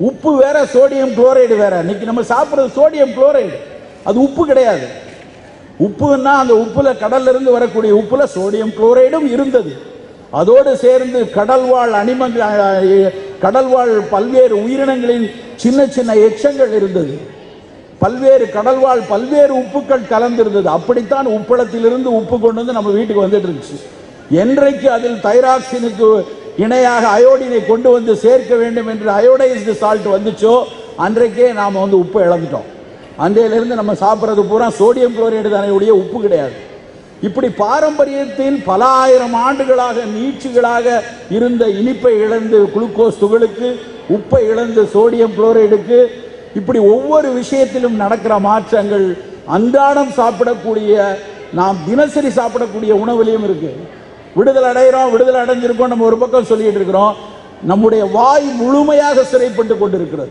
உப்பு வேற sodium chloride வேற. இன்னைக்கு நம்ம சாப்பிட்றது சோடியம் குளோரைடு. அது உப்பு கிடையாது. உப்புன்னா அந்த உப்புல கடல்ல இருந்து வரக்கூடிய உப்புல சோடியம் குளோரைடும் இருந்தது. அதோடு சேர்ந்து கடல்வாழ் அனிமங்கள் கடல்வாழ் பல்வேறு உயிரினங்களின் சின்ன சின்ன எச்சங்கள் இருந்தது. பல்வேறு கடல்வாழ் பல்வேறு உப்புக்கள் கலந்திருந்தது. அப்படித்தான் உப்பளத்திலிருந்து உப்பு கொண்டு வந்து நம்ம வீட்டுக்கு வந்துட்டு இருந்துச்சு. என்றைக்கு அதில் தைராக்சினுக்கு இணையாக அயோடினை கொண்டு வந்து சேர்க்க வேண்டும் என்று அயோடைஸ்டு சால்ட் வந்துச்சோ அன்றைக்கே நாம் வந்து உப்பை இழந்துட்டோம். அன்றையிலிருந்து நம்ம சாப்பிட்றது பூரா சோடியம் குளோரைடு தானே உப்பு கிடையாது. இப்படி பாரம்பரியத்தின் பல ஆயிரம் ஆண்டுகளாக நீட்சிகளாக இருந்த இனிப்பை இழந்து குளுக்கோஸ் துகளுக்கு உப்பை இழந்து சோடியம் குளோரைடுக்கு இப்படி ஒவ்வொரு விஷயத்திலும் நடக்கிற மாற்றங்கள் அன்றாடம் சாப்பிடக்கூடிய நாம் தினசரி சாப்பிடக்கூடிய உணவுலையும் இருக்குது விடுதலை அடைகிறோம் விடுதலை அடைஞ்சிருக்கோம் நம்ம ஒரு பக்கம் சொல்லிட்டு இருக்கிறோம். நம்முடைய வாய் முழுமையாக சிறைப்பட்டு கொண்டிருக்கிறது.